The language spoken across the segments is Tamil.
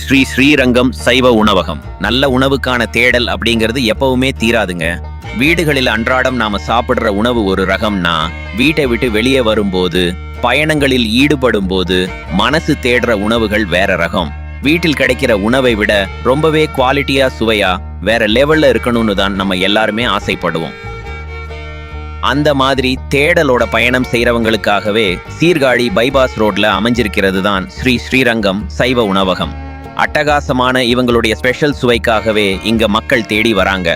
ஸ்ரீ ஸ்ரீரங்கம் சைவ உணவகம். நல்ல உணவுக்கான தேடல் அப்படிங்கிறது எப்பவுமே தீராதுங்க. வீடுகளில் அன்றாடம் நாம சாப்பிடுற உணவு ஒரு ரகம்னா வீட்டை விட்டு வெளியே வரும்போது பயணங்களில் ஈடுபடும் போது மனசு தேடுற உணவுகள் வேற ரகம். வீட்டில் கிடைக்கிற உணவை விட ரொம்பவே குவாலிட்டியா சுவையா வேற லெவல்ல இருக்கணும்னு தான் நம்ம எல்லாருமே ஆசைப்படுவோம். அந்த மாதிரி தேடலோட பயணம் செய்கிறவங்களுக்காகவே சீர்காழி பைபாஸ் ரோட்ல அமைஞ்சிருக்கிறது தான் ஸ்ரீ ஸ்ரீரங்கம் சைவ உணவகம். அட்டகாசமான இவங்களுடைய ஸ்பெஷல் சுவைக்காகவே இங்க மக்கள் தேடி வராங்க.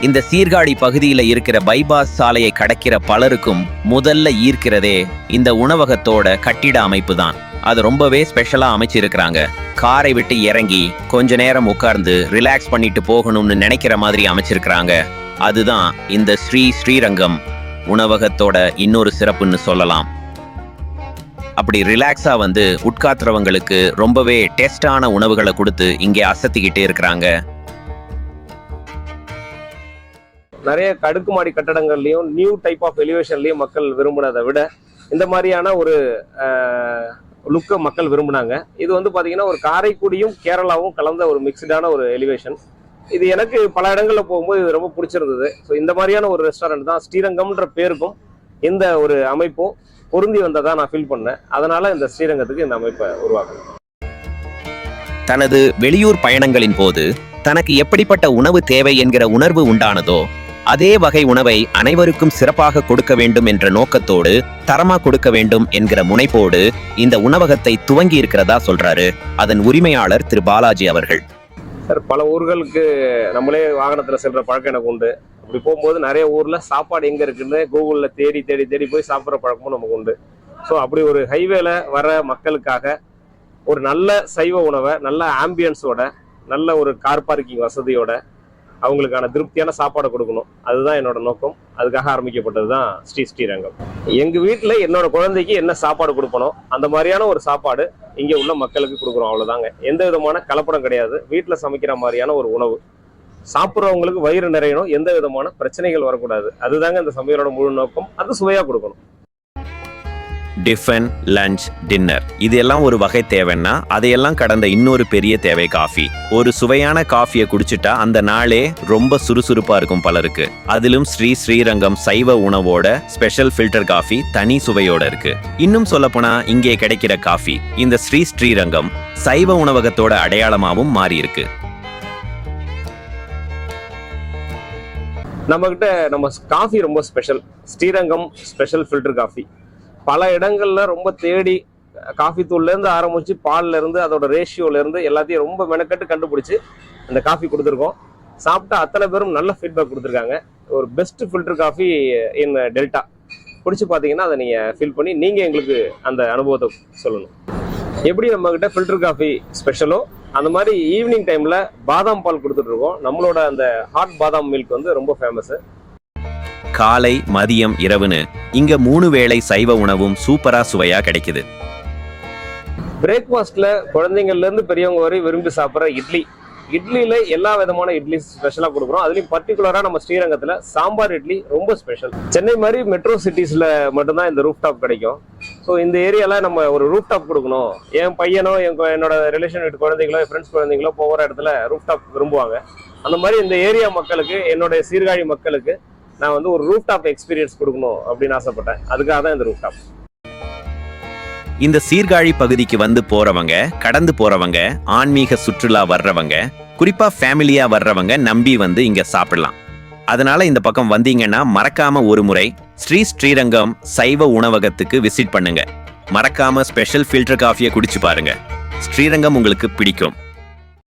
இந்த சீர்காழி பகுதியில் இருக்கிற பைபாஸ் சாலையை கடக்கிற பலருக்கும் முதல்ல ஈர்க்கிறதே இந்த உணவகத்தோட கட்டிட அமைப்பு தான். அது ரொம்பவே ஸ்பெஷலா அமைச்சிருக்கிறாங்க. காரை விட்டு இறங்கி கொஞ்ச நேரம் உட்கார்ந்து ரிலாக்ஸ் பண்ணிட்டு போகணும்னு நினைக்கிற மாதிரி அமைச்சிருக்கிறாங்க. அதுதான் இந்த ஸ்ரீ ஸ்ரீரங்கம் உணவகத்தோட இன்னொரு சிறப்புன்னு சொல்லலாம். அப்படி ரிலாக்ஸா வந்து உட்காத்துறவங்களுக்கு ரொம்பவே டேஸ்டான உணவுகளை கொடுத்து இங்கே அசத்திக்கிட்டே இருக்கிறாங்க. நிறைய கடுக்குமாடி கட்டடங்கள்லயும் நியூ டைப் ஆஃப் எலிவேஷன்லயும் மக்கள் விரும்பினதை விட இந்த மாதிரியான ஒரு லுக்கை மக்கள் விரும்பினாங்க. இது வந்து பாத்தீங்கன்னா ஒரு காரைக்குடியும் கேரளாவும் கலந்த ஒரு மிக்சடான ஒரு எலிவேஷன் இது எனக்கு பல இடங்கள்ல போகும்போது இது ரொம்ப பிடிச்சிருந்தது. ஸோ இந்த மாதிரியான ஒரு ரெஸ்டாரண்ட் தான் ஸ்ரீரங்கம்ன்ற பேருக்கும் இந்த ஒரு அமைப்பும் பொருந்தி வந்ததா நான் ஃபீல் பண்ணேன். அதனால இந்த ஸ்ரீரங்கத்துக்கு இந்த அமைப்பை உருவாக்குனேன் தனது வெளியூர் பயணங்களின் போது தனக்கு எப்படிப்பட்ட உணவு தேவை என்கிற உணர்வு உண்டானதோ அதே வகை உணவை அனைவருக்கும் சிறப்பாக கொடுக்க வேண்டும் என்ற நோக்கத்தோடு தரமா கொடுக்க வேண்டும் என்கிற முனைப்போடு இந்த உணவகத்தை துவங்கி இருக்கிறதா சொல்றாரு அதன் உரிமையாளர் திரு பாலாஜி அவர்கள். சார் பல ஊர்களுக்கு நம்மளே வாகனத்தில் செல்ற பழக்கம் எனக்கு உண்டு. அப்படி போகும்போது நிறைய ஊர்ல சாப்பாடு எங்க இருக்குன்னு கூகுளில் தேடி தேடி தேடி போய் சாப்பிட்ற பழக்கமும் நமக்கு உண்டு. ஸோ அப்படி ஒரு ஹைவேல வர மக்களுக்காக ஒரு நல்ல சைவ உணவை நல்ல ஆம்பியன்ஸோட நல்ல ஒரு கார் பார்க்கிங் வசதியோட அவங்களுக்கான திருப்தியான சாப்பாடை கொடுக்கணும். அதுதான் என்னோட நோக்கம். அதுக்காக ஆரம்பிக்கப்பட்டது தான் ஸ்ரீ ஸ்ரீரங்கம். எங்க வீட்டில் என்னோட குழந்தைக்கு என்ன சாப்பாடு கொடுக்கணும் அந்த மாதிரியான ஒரு சாப்பாடு இங்கே உள்ள மக்களுக்கு கொடுக்குறோம் அவ்வளோதாங்க எந்த விதமான கலப்படம் கிடையாது. வீட்டில் சமைக்கிற மாதிரியான ஒரு உணவு. சாப்பிட்றவங்களுக்கு வயிறு நிறையணும் எந்த விதமான பிரச்சனைகள் வரக்கூடாது. அதுதாங்க இந்த சமையலோட முழு நோக்கம். அது சுவையாக கொடுக்கணும். Tiffin lunch dinner. இது எல்லாம் ஒரு வகை தேவைன்னா அதையெல்லாம் கடந்த இன்னொரு பெரிய தேவை காஃபி. ஒரு சுவையான காஃபியை குடிச்சிட்டா அந்த நாளே ரொம்ப சுறுசுறுப்பா இருக்கும் பலருக்கு. அதிலும் ஸ்ரீ ஸ்ரீரங்கம் சைவ உணவோட ஸ்பெஷல் ஃபில்டர் காஃபி தனி சுவையோட இருக்கு. இன்னும் சொல்லப்போனா இங்கே கிடைக்கிற காஃபி இந்த ஸ்ரீ ஸ்ரீரங்கம் சைவ உணவகத்தோட அடையாளமாகவும் மாறி இருக்கு. நம்ம நம்ம காஃபி ரொம்ப special Srirangam special filter coffee பல இடங்கள்ல ரொம்ப தேடி காஃபி தூள்லேருந்து ஆரம்பித்து ஆரம்பிச்சு பால்ல இருந்து அதோட ரேஷியோலேருந்து எல்லாத்தையும் ரொம்ப மெனக்கட்டு கண்டுபிடிச்சு அந்த காஃபி கொடுத்துருக்கோம். சாப்பிட்டா அத்தனை பேரும் நல்ல ஃபீட்பேக் கொடுத்துருக்காங்க. ஒரு best filter coffee in delta பிடிச்சி பார்த்தீங்கன்னா அதை நீங்கள் ஃபீல் பண்ணி நீங்கள் எங்களுக்கு அந்த அனுபவத்தை சொல்லணும். எப்படி நம்மக்கிட்ட ஃபில்டர் காஃபி ஸ்பெஷலோ அந்த மாதிரி ஈவினிங் டைம்ல பாதாம் பால் கொடுத்துட்டு இருக்கோம். நம்மளோட அந்த ஹாட் பாதாம் மில்க் வந்து ரொம்ப ஃபேமஸ் காலை மதியம் இரவுன்னு இங்க மூணு வேளை சைவ உணவும் சூப்பரா சுவையா கிடைக்குது. பிரேக்ஃபாஸ்ட்ல குழந்தைங்கள்ல இருந்து பெரியவங்க வரை விரும்பி சாப்பிட்ற இட்லி. இட்லியில எல்லா விதமான இட்லி ஸ்பெஷலா கொடுக்குறோம். அதுலயும் பர்டிகுலரா நம்ம ஸ்ரீரங்கத்துல சாம்பார் இட்லி ரொம்ப ஸ்பெஷல் சென்னை மாதிரி மெட்ரோ சிட்டிஸ்ல மட்டும்தான் இந்த ரூஃப் டாப் கிடைக்கும். ஸோ இந்த ஏரியால நம்ம ஒரு ரூஃப் டாப் கொடுக்கணும். என் பையனோ என் என்னோட ரிலேஷன் வீட்டு குழந்தைங்களோ என் ஃப்ரெண்ட்ஸ் குழந்தைங்களோ போகிற இடத்துல ரூஃப் டாப் விரும்புவாங்க. அந்த மாதிரி இந்த ஏரியா மக்களுக்கு என்னுடைய சீர்காழி மக்களுக்கு நான் வந்து ஒரு ரூஃப் டாப் எக்ஸ்பீரியன்ஸ் கொடுக்கணும் அப்படின்னு ஆசைப்பட்டேன். அதுக்காக தான் இந்த ரூஃப் டாப் இந்த சீர்காழி பகுதிக்கு வந்து போறவங்க கடந்து போறவங்க ஆன்மீக சுற்றுலா வர்றவங்க குறிப்பா ஃபேமிலியா வர்றவங்க நம்பி வந்து இங்க சாப்பிடலாம். அதனால இந்த பக்கம் வந்தீங்கன்னா மறக்காம ஒரு முறை ஸ்ரீ ஸ்ரீரங்கம் சைவ உணவகத்துக்கு விசிட் பண்ணுங்க. மறக்காம ஸ்பெஷல் ஃபில்டர் காஃபியை குடிச்சு பாருங்க. ஸ்ரீரங்கம் உங்களுக்கு பிடிக்கும்.